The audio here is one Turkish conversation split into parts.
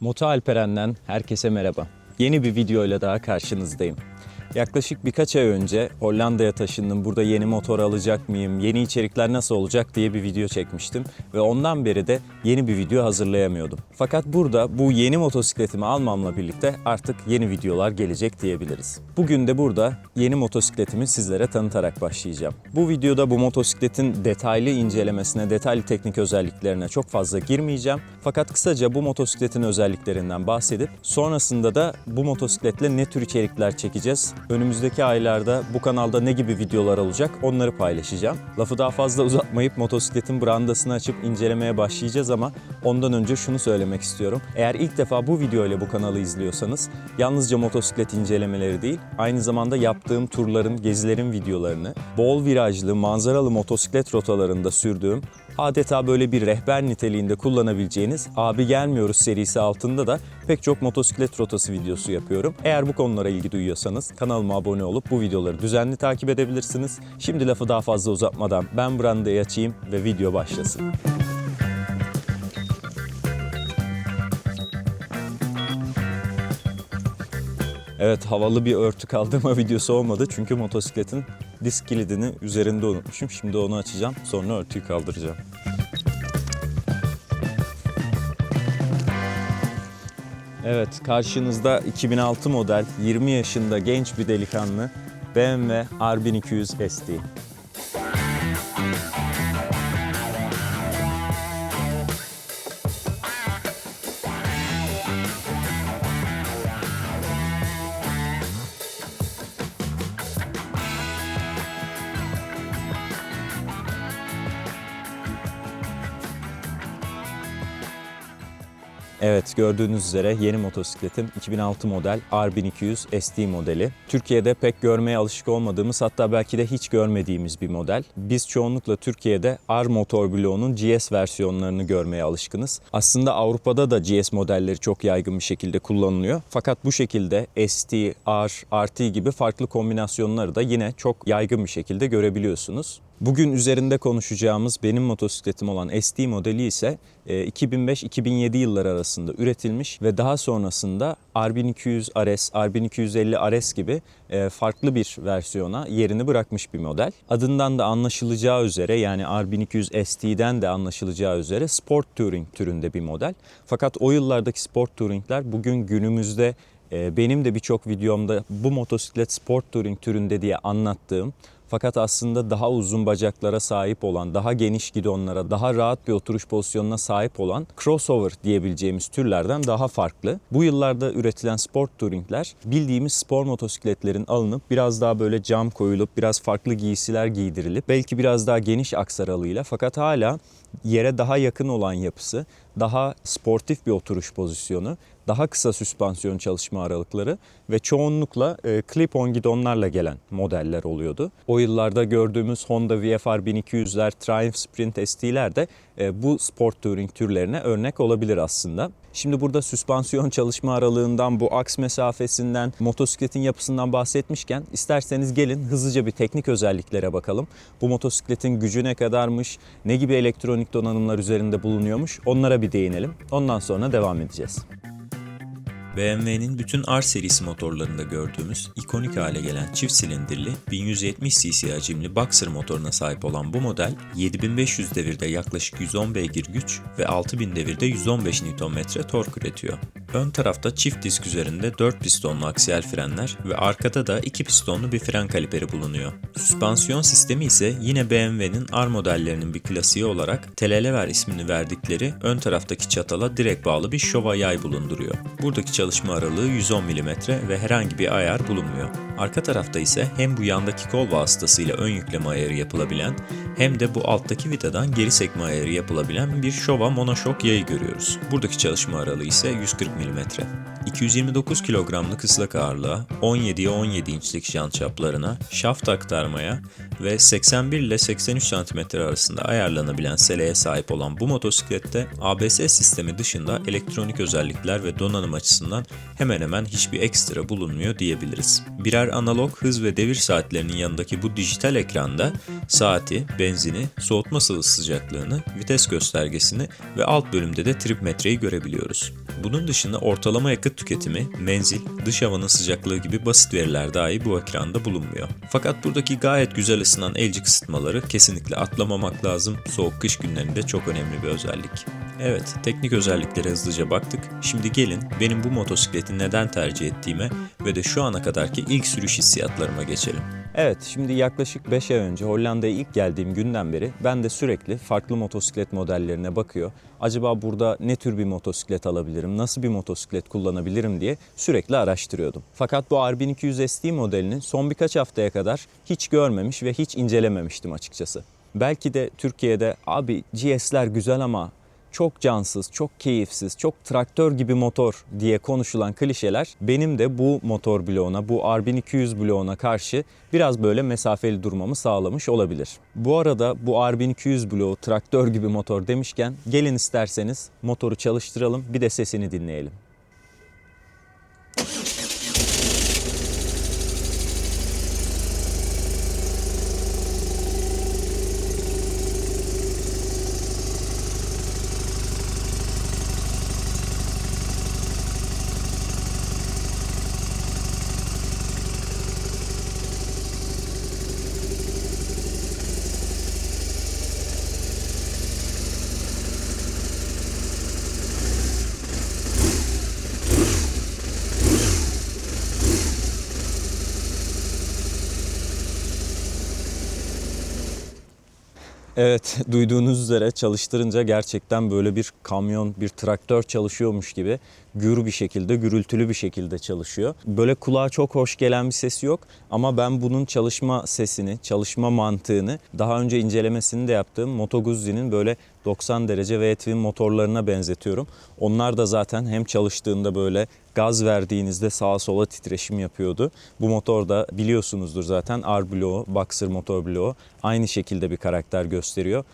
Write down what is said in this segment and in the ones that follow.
Moto Alperen'den herkese merhaba. Yeni bir videoyla daha karşınızdayım. Yaklaşık birkaç ay önce Hollanda'ya taşındım. Burada yeni motor alacak mıyım, yeni içerikler nasıl olacak diye bir video çekmiştim. Ve ondan beri de yeni bir video hazırlayamıyordum. Fakat burada bu yeni motosikletimi almamla birlikte artık yeni videolar gelecek diyebiliriz. Bugün de burada yeni motosikletimi sizlere tanıtarak başlayacağım. Bu videoda bu motosikletin detaylı incelemesine, detaylı teknik özelliklerine çok fazla girmeyeceğim. Fakat kısaca bu motosikletin özelliklerinden bahsedip sonrasında da bu motosikletle ne tür içerikler çekeceğiz, önümüzdeki aylarda bu kanalda ne gibi videolar olacak onları paylaşacağım. Lafı daha fazla uzatmayıp motosikletin brandasını açıp incelemeye başlayacağız ama ondan önce şunu söylemek istiyorum. Eğer ilk defa bu video ile bu kanalı izliyorsanız yalnızca motosiklet incelemeleri değil, aynı zamanda yaptığım turların, gezilerin videolarını, bol virajlı, manzaralı motosiklet rotalarında sürdüğüm adeta böyle bir rehber niteliğinde kullanabileceğiniz Abi Gelmiyoruz serisi altında da pek çok motosiklet rotası videosu yapıyorum. Eğer bu konulara ilgi duyuyorsanız kanalıma abone olup bu videoları düzenli takip edebilirsiniz. Şimdi lafı daha fazla uzatmadan ben brandayı açayım ve video başlasın. Evet havalı bir örtü kaldırma videosu olmadı çünkü motosikletin disk kilidini üzerinde unutmuşum. Şimdi onu açacağım sonra örtüyü kaldıracağım. Evet karşınızda 2006 model 20 yaşında genç bir delikanlı BMW R1200 ST. Evet gördüğünüz üzere yeni motosikletim 2006 model R1200 ST modeli. Türkiye'de pek görmeye alışık olmadığımız hatta belki de hiç görmediğimiz bir model. Biz çoğunlukla Türkiye'de R motor bloğunun GS versiyonlarını görmeye alışkınız. Aslında Avrupa'da da GS modelleri çok yaygın bir şekilde kullanılıyor. Fakat bu şekilde ST, R, RT gibi farklı kombinasyonları da yine çok yaygın bir şekilde görebiliyorsunuz. Bugün üzerinde konuşacağımız benim motosikletim olan ST modeli ise 2005-2007 yılları arasında üretilmiş ve daha sonrasında R1200 RS, R1250 RS gibi e, farklı bir versiyona yerini bırakmış bir model. Adından da anlaşılacağı üzere yani R1200 ST'den de anlaşılacağı üzere Sport Touring türünde bir model. Fakat o yıllardaki Sport Touring'ler bugün günümüzde e, benim de birçok videomda bu motosiklet Sport Touring türünde diye anlattığım fakat aslında daha uzun bacaklara sahip olan, daha geniş gidonlara, daha rahat bir oturuş pozisyonuna sahip olan crossover diyebileceğimiz türlerden daha farklı. Bu yıllarda üretilen sport touringler bildiğimiz spor motosikletlerin alınıp biraz daha böyle cam koyulup biraz farklı giysiler giydirilip belki biraz daha geniş aksaralıyla fakat hala yere daha yakın olan yapısı, daha sportif bir oturuş pozisyonu, daha kısa süspansiyon çalışma aralıkları ve çoğunlukla e, clip-on gidonlarla gelen modeller oluyordu. O yıllarda gördüğümüz Honda VFR 1200'ler, Triumph Sprint ST'ler de e, bu sport touring türlerine örnek olabilir aslında. Şimdi burada süspansiyon çalışma aralığından, bu aks mesafesinden, motosikletin yapısından bahsetmişken isterseniz gelin hızlıca bir teknik özelliklere bakalım. Bu motosikletin gücü ne kadarmış, ne gibi elektronik donanımlar üzerinde bulunuyormuş onlara bir değinelim. Ondan sonra devam edeceğiz. BMW'nin bütün R serisi motorlarında gördüğümüz ikonik hale gelen çift silindirli 1170 cc hacimli Boxer motoruna sahip olan bu model 7500 devirde yaklaşık 110 beygir güç ve 6000 devirde 115 Nm tork üretiyor. Ön tarafta çift disk üzerinde 4 pistonlu aksiyel frenler ve arkada da 2 pistonlu bir fren kaliperi bulunuyor. Süspansiyon sistemi ise yine BMW'nin R modellerinin bir klasiği olarak Telelever ismini verdikleri ön taraftaki çatala direkt bağlı bir şova yay bulunduruyor. Buradaki çalışma aralığı 110 mm ve herhangi bir ayar bulunmuyor. Arka tarafta ise hem bu yandaki kol vasıtasıyla ön yükleme ayarı yapılabilen hem de bu alttaki vidadan geri sekme ayarı yapılabilen bir Showa monoşok yayı görüyoruz. Buradaki çalışma aralığı ise 140 mm. 229 kilogramlık ıslak ağırlığa, 17'ye 17 inçlik jant çaplarına, şaft aktarmaya ve 81 ile 83 cm arasında ayarlanabilen seleye sahip olan bu motosiklette ABS sistemi dışında elektronik özellikler ve donanım açısından hemen hemen hiçbir ekstra bulunmuyor diyebiliriz. Birer analog hız ve devir saatlerinin yanındaki bu dijital ekranda saati, benzini, soğutma sıvısı sıcaklığını, vites göstergesini ve alt bölümde de trip metreyi görebiliyoruz. Bunun dışında ortalama yakıt tüketimi, menzil, dış havanın sıcaklığı gibi basit veriler dahi bu ekranda bulunmuyor. Fakat buradaki gayet güzel ısınan elcik ısıtmaları kesinlikle atlamamak lazım. Soğuk kış günlerinde çok önemli bir özellik. Evet, teknik özelliklere hızlıca baktık. Şimdi gelin benim bu motosikleti neden tercih ettiğime ve de şu ana kadarki ilk sürüş hissiyatlarıma geçelim. Evet, şimdi yaklaşık 5 ay önce Hollanda'ya ilk geldiğim günden beri ben de sürekli farklı motosiklet modellerine bakıyor. Acaba burada ne tür bir motosiklet alabilirim, nasıl bir motosiklet kullanabilirim diye sürekli araştırıyordum. Fakat bu R1200 ST modelini son birkaç haftaya kadar hiç görmemiş ve hiç incelememiştim açıkçası. Belki de Türkiye'de abi GS'ler güzel ama çok cansız, çok keyifsiz, çok traktör gibi motor diye konuşulan klişeler benim de bu motor bloğuna, bu R1200 bloğuna karşı biraz böyle mesafeli durmamı sağlamış olabilir. Bu arada bu R1200 bloğu traktör gibi motor demişken gelin isterseniz motoru çalıştıralım bir de sesini dinleyelim. Evet, duyduğunuz üzere çalıştırınca gerçekten böyle bir kamyon, bir traktör çalışıyormuş gibi gür bir şekilde, gürültülü bir şekilde çalışıyor. Böyle kulağa çok hoş gelen bir sesi yok ama ben bunun çalışma sesini, çalışma mantığını daha önce incelemesini de yaptığım Moto Guzzi'nin böyle 90 derece V-twin motorlarına benzetiyorum. Onlar da zaten hem çalıştığında böyle gaz verdiğinizde sağa sola titreşim yapıyordu. Bu motor da biliyorsunuzdur zaten R bloğu, Boxer motor bloğu aynı şekilde bir karakter gösteriyor.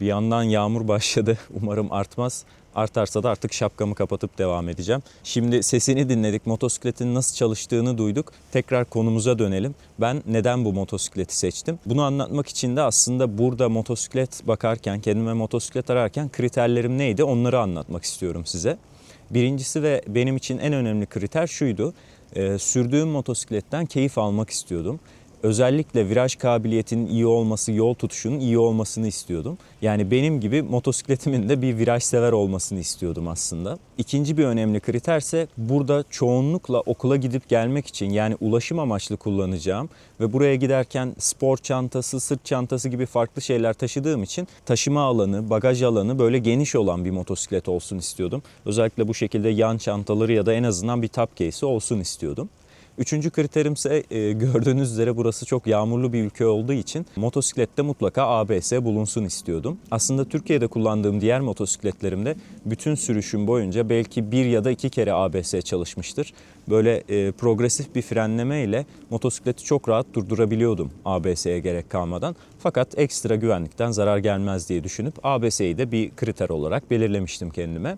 Bir yandan yağmur başladı. Umarım artmaz. Artarsa da artık şapkamı kapatıp devam edeceğim. Şimdi sesini dinledik. Motosikletin nasıl çalıştığını duyduk. Tekrar konumuza dönelim. Ben neden bu motosikleti seçtim? Bunu anlatmak için de aslında burada motosiklet bakarken, kendime motosiklet ararken kriterlerim neydi? Onları anlatmak istiyorum size. Birincisi ve benim için en önemli kriter şuydu. E, sürdüğüm motosikletten keyif almak istiyordum. Özellikle viraj kabiliyetinin iyi olması, yol tutuşunun iyi olmasını istiyordum. Yani benim gibi motosikletimin de bir viraj sever olmasını istiyordum aslında. İkinci bir önemli kriterse burada çoğunlukla okula gidip gelmek için yani ulaşım amaçlı kullanacağım ve buraya giderken spor çantası, sırt çantası gibi farklı şeyler taşıdığım için taşıma alanı, bagaj alanı böyle geniş olan bir motosiklet olsun istiyordum. Özellikle bu şekilde yan çantaları ya da en azından bir top case'i olsun istiyordum. Üçüncü kriterimse e, gördüğünüz üzere burası çok yağmurlu bir ülke olduğu için motosiklette mutlaka ABS bulunsun istiyordum. Aslında Türkiye'de kullandığım diğer motosikletlerimde bütün sürüşüm boyunca belki bir ya da iki kere ABS çalışmıştır. Böyle e, progresif bir frenleme ile motosikleti çok rahat durdurabiliyordum ABS'ye gerek kalmadan. Fakat ekstra güvenlikten zarar gelmez diye düşünüp ABS'yi de bir kriter olarak belirlemiştim kendime.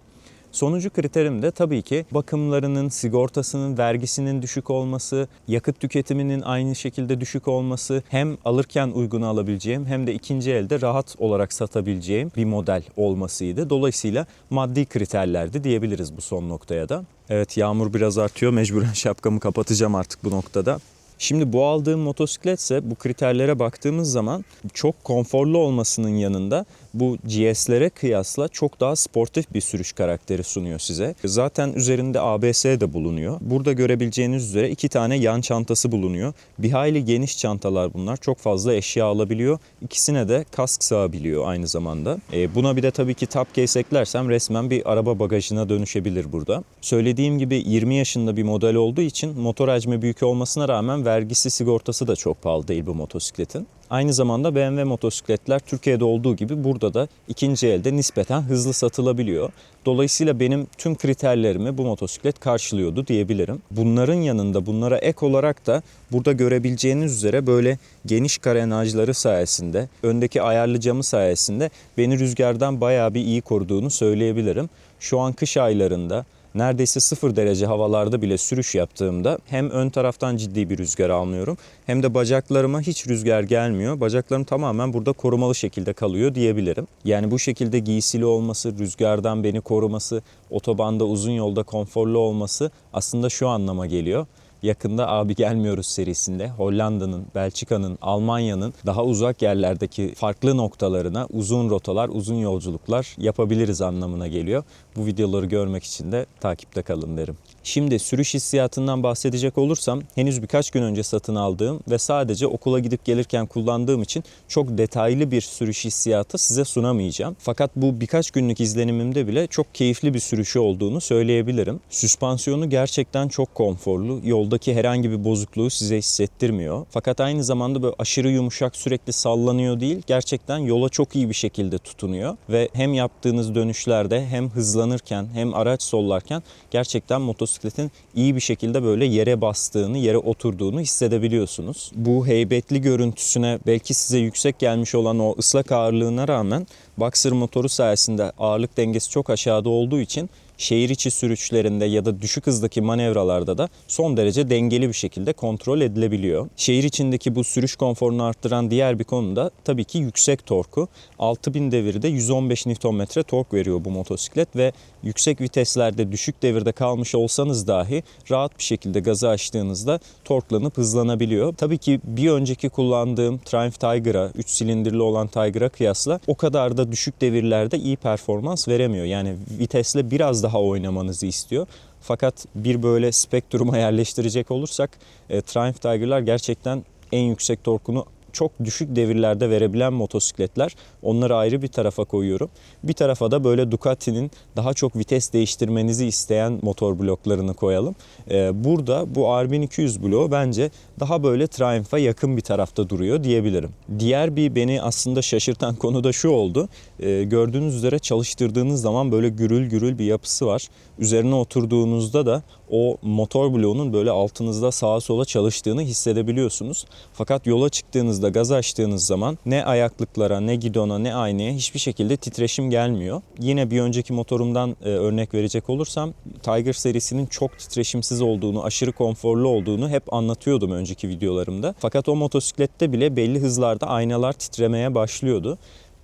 Sonuncu kriterim de tabii ki bakımlarının, sigortasının, vergisinin düşük olması, yakıt tüketiminin aynı şekilde düşük olması, hem alırken uygun alabileceğim hem de ikinci elde rahat olarak satabileceğim bir model olmasıydı. Dolayısıyla maddi kriterlerdi diyebiliriz bu son noktaya da. Evet yağmur biraz artıyor. Mecburen şapkamı kapatacağım artık bu noktada. Şimdi bu aldığım motosikletse bu kriterlere baktığımız zaman çok konforlu olmasının yanında bu GS'lere kıyasla çok daha sportif bir sürüş karakteri sunuyor size. Zaten üzerinde ABS de bulunuyor. Burada görebileceğiniz üzere iki tane yan çantası bulunuyor. Bir hayli geniş çantalar bunlar. Çok fazla eşya alabiliyor. İkisine de kask sığabiliyor aynı zamanda. E, buna bir de tabii ki top case eklersem resmen bir araba bagajına dönüşebilir burada. Söylediğim gibi 20 yaşında bir model olduğu için motor hacmi büyük olmasına rağmen vergisi sigortası da çok pahalı değil bu motosikletin. Aynı zamanda BMW motosikletler Türkiye'de olduğu gibi burada da ikinci elde nispeten hızlı satılabiliyor. Dolayısıyla benim tüm kriterlerimi bu motosiklet karşılıyordu diyebilirim. Bunların yanında bunlara ek olarak da burada görebileceğiniz üzere böyle geniş karenajları sayesinde, öndeki ayarlı camı sayesinde beni rüzgardan bayağı bir iyi koruduğunu söyleyebilirim. Şu an kış aylarında neredeyse 0 derece havalarda bile sürüş yaptığımda hem ön taraftan ciddi bir rüzgar almıyorum hem de bacaklarıma hiç rüzgar gelmiyor. Bacaklarım tamamen burada korumalı şekilde kalıyor diyebilirim. Yani bu şekilde giysili olması, rüzgardan beni koruması, otobanda uzun yolda konforlu olması aslında şu anlama geliyor. Yakında Abi Gelmiyoruz serisinde Hollanda'nın, Belçika'nın, Almanya'nın daha uzak yerlerdeki farklı noktalarına uzun rotalar, uzun yolculuklar yapabiliriz anlamına geliyor. Bu videoları görmek için de takipte kalın derim. Şimdi sürüş hissiyatından bahsedecek olursam henüz birkaç gün önce satın aldığım ve sadece okula gidip gelirken kullandığım için çok detaylı bir sürüş hissiyatı size sunamayacağım. Fakat bu birkaç günlük izlenimimde bile çok keyifli bir sürüşü olduğunu söyleyebilirim. Süspansiyonu gerçekten çok konforlu. Yoldaki herhangi bir bozukluğu size hissettirmiyor. Fakat aynı zamanda böyle aşırı yumuşak sürekli sallanıyor değil. Gerçekten yola çok iyi bir şekilde tutunuyor ve hem yaptığınız dönüşlerde hem hızlanırken hem araç sollarken gerçekten motosikletin iyi bir şekilde böyle yere bastığını, yere oturduğunu hissedebiliyorsunuz. Bu heybetli görüntüsüne belki size yüksek gelmiş olan o ıslak ağırlığına rağmen Boxer motoru sayesinde ağırlık dengesi çok aşağıda olduğu için şehir içi sürüşlerinde ya da düşük hızdaki manevralarda da son derece dengeli bir şekilde kontrol edilebiliyor. Şehir içindeki bu sürüş konforunu arttıran diğer bir konu da tabii ki yüksek torku. 6000 devirde 115 Nm tork veriyor bu motosiklet ve yüksek viteslerde düşük devirde kalmış olsanız dahi rahat bir şekilde gazı açtığınızda torklanıp hızlanabiliyor. Tabii ki bir önceki kullandığım Triumph Tiger'a 3 silindirli olan Tiger'a kıyasla o kadar da düşük devirlerde iyi performans veremiyor. Yani vitesle biraz daha oynamanızı istiyor. Fakat bir böyle spektruma yerleştirecek olursak e, Triumph Tiger'lar gerçekten en yüksek torkunu çok düşük devirlerde verebilen motosikletler. Onları ayrı bir tarafa koyuyorum. Bir tarafa da böyle Ducati'nin daha çok vites değiştirmenizi isteyen motor bloklarını koyalım. Ee, burada bu R1200 bloğu bence daha böyle Triumph'a yakın bir tarafta duruyor diyebilirim. Diğer bir beni aslında şaşırtan konu da şu oldu. Ee, gördüğünüz üzere çalıştırdığınız zaman böyle gürül gürül bir yapısı var. Üzerine oturduğunuzda da o motor bloğunun böyle altınızda sağa sola çalıştığını hissedebiliyorsunuz. Fakat yola çıktığınızda gaz açtığınız zaman ne ayaklıklara ne gidona ne aynaya hiçbir şekilde titreşim gelmiyor. Yine bir önceki motorumdan e, örnek verecek olursam Tiger serisinin çok titreşimsiz olduğunu, aşırı konforlu olduğunu hep anlatıyordum önceki videolarımda. Fakat o motosiklette bile belli hızlarda aynalar titremeye başlıyordu.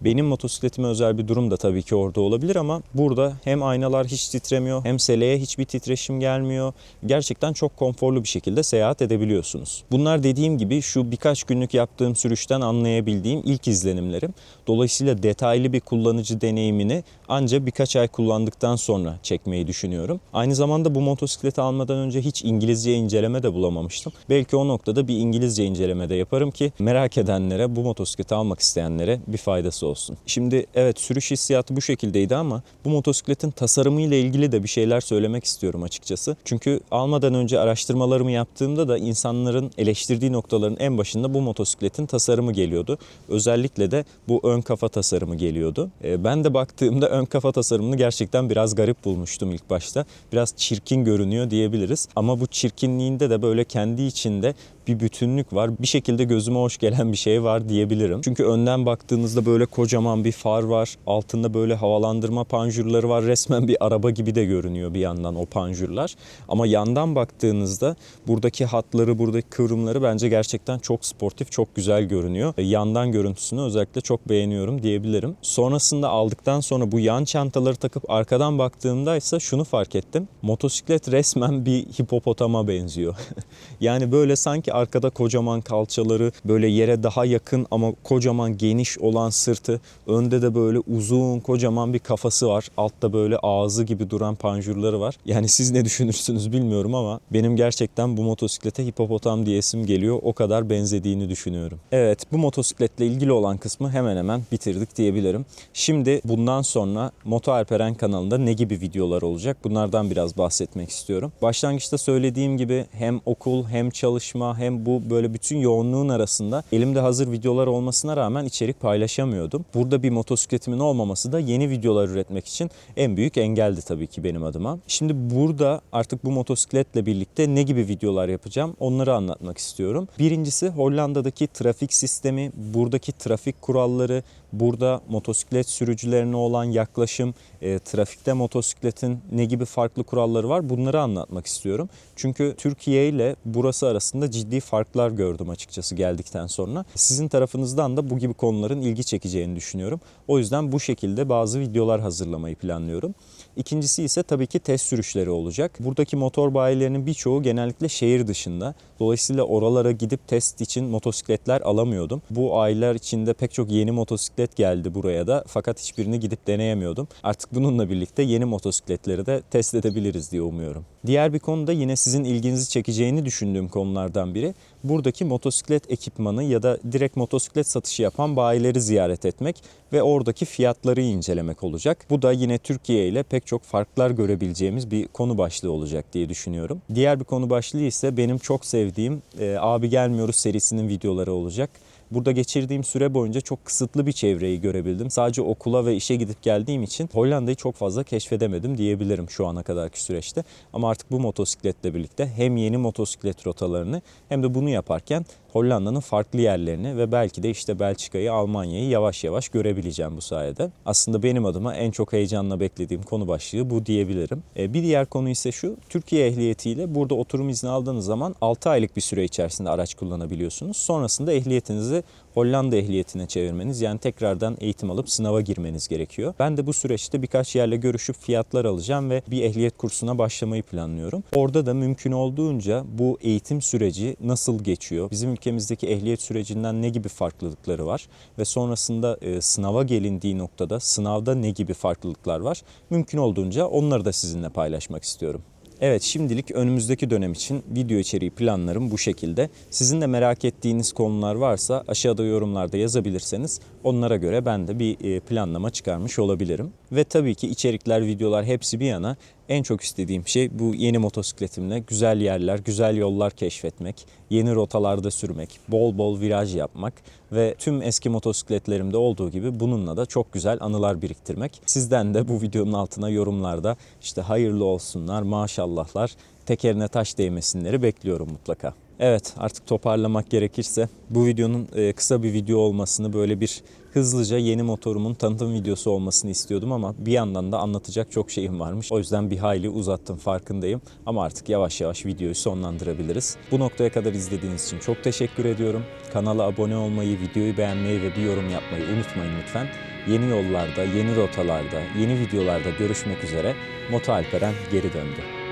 Benim motosikletime özel bir durum da tabii ki orada olabilir ama burada hem aynalar hiç titremiyor hem seleye hiçbir titreşim gelmiyor. Gerçekten çok konforlu bir şekilde seyahat edebiliyorsunuz. Bunlar dediğim gibi şu birkaç günlük yaptığım sürüşten anlayabildiğim ilk izlenimlerim. Dolayısıyla detaylı bir kullanıcı deneyimini ancak birkaç ay kullandıktan sonra çekmeyi düşünüyorum. Aynı zamanda bu motosikleti almadan önce hiç İngilizce inceleme de bulamamıştım. Belki o noktada bir İngilizce inceleme de yaparım ki merak edenlere, bu motosikleti almak isteyenlere bir faydası olsun. Şimdi evet sürüş hissiyatı bu şekildeydi ama bu motosikletin tasarımı ile ilgili de bir şeyler söylemek istiyorum açıkçası. Çünkü almadan önce araştırmalarımı yaptığımda da insanların eleştirdiği noktaların en başında bu motosikletin tasarımı geliyordu. Özellikle de bu ön kafa tasarımı geliyordu. E, Ben de baktığımda ön kafa tasarımını gerçekten biraz garip bulmuştum ilk başta. Biraz çirkin görünüyor diyebiliriz. Ama bu çirkinliğinde de böyle kendi içinde bir bütünlük var. Bir şekilde gözüme hoş gelen bir şey var diyebilirim. Çünkü önden baktığınızda böyle kocaman bir far var. Altında böyle havalandırma panjurları var. Resmen bir araba gibi de görünüyor bir yandan o panjurlar. Ama yandan baktığınızda buradaki hatları, buradaki kıvrımları bence gerçekten çok sportif, çok güzel görünüyor. E, Yandan görüntüsünü özellikle çok beğeniyorum diyebilirim. Sonrasında aldıktan sonra bu yan çantaları takıp arkadan baktığımda ise şunu fark ettim. Motosiklet resmen bir hipopotama benziyor. yani böyle sanki arkada kocaman kalçaları, böyle yere daha yakın ama kocaman geniş olan sırtı, önde de böyle uzun kocaman bir kafası var. Altta böyle ağzı gibi duran panjurları var. Yani siz ne düşünürsünüz bilmiyorum ama benim gerçekten bu motosiklete hipopotam diyesim geliyor. O kadar benzediğini düşünüyorum. Evet bu motosikletle ilgili olan kısmı hemen hemen bitirdik diyebilirim. Şimdi bundan sonra Moto Alperen kanalında ne gibi videolar olacak? Bunlardan biraz bahsetmek istiyorum. Başlangıçta söylediğim gibi hem okul hem çalışma hem bu böyle bütün yoğunluğun arasında elimde hazır videolar olmasına rağmen içerik paylaşamıyordum. Burada bir motosikletimin olmaması da yeni videolar üretmek için en büyük engeldi tabii ki benim adıma. Şimdi burada artık bu motosikletle birlikte ne gibi videolar yapacağım onları anlatmak istiyorum. Birincisi Hollanda'daki trafik sistemi, buradaki trafik kuralları, Burada motosiklet sürücülerine olan yaklaşım, e, trafikte motosikletin ne gibi farklı kuralları var bunları anlatmak istiyorum. Çünkü Türkiye ile burası arasında ciddi farklar gördüm açıkçası geldikten sonra. Sizin tarafınızdan da bu gibi konuların ilgi çekeceğini düşünüyorum. O yüzden bu şekilde bazı videolar hazırlamayı planlıyorum. İkincisi ise tabii ki test sürüşleri olacak. Buradaki motor bayilerinin birçoğu genellikle şehir dışında. Dolayısıyla oralara gidip test için motosikletler alamıyordum. Bu aylar içinde pek çok yeni motosiklet geldi buraya da fakat hiçbirini gidip deneyemiyordum. Artık bununla birlikte yeni motosikletleri de test edebiliriz diye umuyorum. Diğer bir konu da yine sizin ilginizi çekeceğini düşündüğüm konulardan biri. Buradaki motosiklet ekipmanı ya da direkt motosiklet satışı yapan bayileri ziyaret etmek ve oradaki fiyatları incelemek olacak. Bu da yine Türkiye ile pek çok farklar görebileceğimiz bir konu başlığı olacak diye düşünüyorum. Diğer bir konu başlığı ise benim çok sevdiğim e, Abi Gelmiyoruz serisinin videoları olacak. Burada geçirdiğim süre boyunca çok kısıtlı bir çevreyi görebildim. Sadece okula ve işe gidip geldiğim için Hollanda'yı çok fazla keşfedemedim diyebilirim şu ana kadarki süreçte. Ama artık bu motosikletle birlikte hem yeni motosiklet rotalarını hem de bunu yaparken Hollanda'nın farklı yerlerini ve belki de işte Belçika'yı, Almanya'yı yavaş yavaş görebileceğim bu sayede. Aslında benim adıma en çok heyecanla beklediğim konu başlığı bu diyebilirim. E, Bir diğer konu ise şu, Türkiye ehliyetiyle burada oturum izni aldığınız zaman 6 aylık bir süre içerisinde araç kullanabiliyorsunuz. Sonrasında ehliyetinizi Hollanda ehliyetine çevirmeniz yani tekrardan eğitim alıp sınava girmeniz gerekiyor. Ben de bu süreçte birkaç yerle görüşüp fiyatlar alacağım ve bir ehliyet kursuna başlamayı planlıyorum. Orada da mümkün olduğunca bu eğitim süreci nasıl geçiyor? Bizim ülkemizdeki ehliyet sürecinden ne gibi farklılıkları var? Ve sonrasında e, sınava gelindiği noktada sınavda ne gibi farklılıklar var? Mümkün olduğunca onları da sizinle paylaşmak istiyorum. Evet şimdilik önümüzdeki dönem için video içeriği planlarım bu şekilde. Sizin de merak ettiğiniz konular varsa aşağıda yorumlarda yazabilirseniz onlara göre ben de bir e, planlama çıkarmış olabilirim. Ve tabii ki içerikler, videolar hepsi bir yana en çok istediğim şey bu yeni motosikletimle güzel yerler, güzel yollar keşfetmek, yeni rotalarda sürmek, bol bol viraj yapmak ve tüm eski motosikletlerimde olduğu gibi bununla da çok güzel anılar biriktirmek. Sizden de bu videonun altına yorumlarda işte hayırlı olsunlar, maşallahlar, tekerine taş değmesinleri bekliyorum mutlaka. Evet artık toparlamak gerekirse bu videonun e, kısa bir video olmasını böyle bir hızlıca yeni motorumun tanıtım videosu olmasını istiyordum ama bir yandan da anlatacak çok şeyim varmış. O yüzden bir hayli uzattım farkındayım ama artık yavaş yavaş videoyu sonlandırabiliriz. Bu noktaya kadar izlediğiniz için çok teşekkür ediyorum. Kanala abone olmayı, videoyu beğenmeyi ve bir yorum yapmayı unutmayın lütfen. Yeni yollarda, yeni rotalarda, yeni videolarda görüşmek üzere. Moto Alperen geri döndü.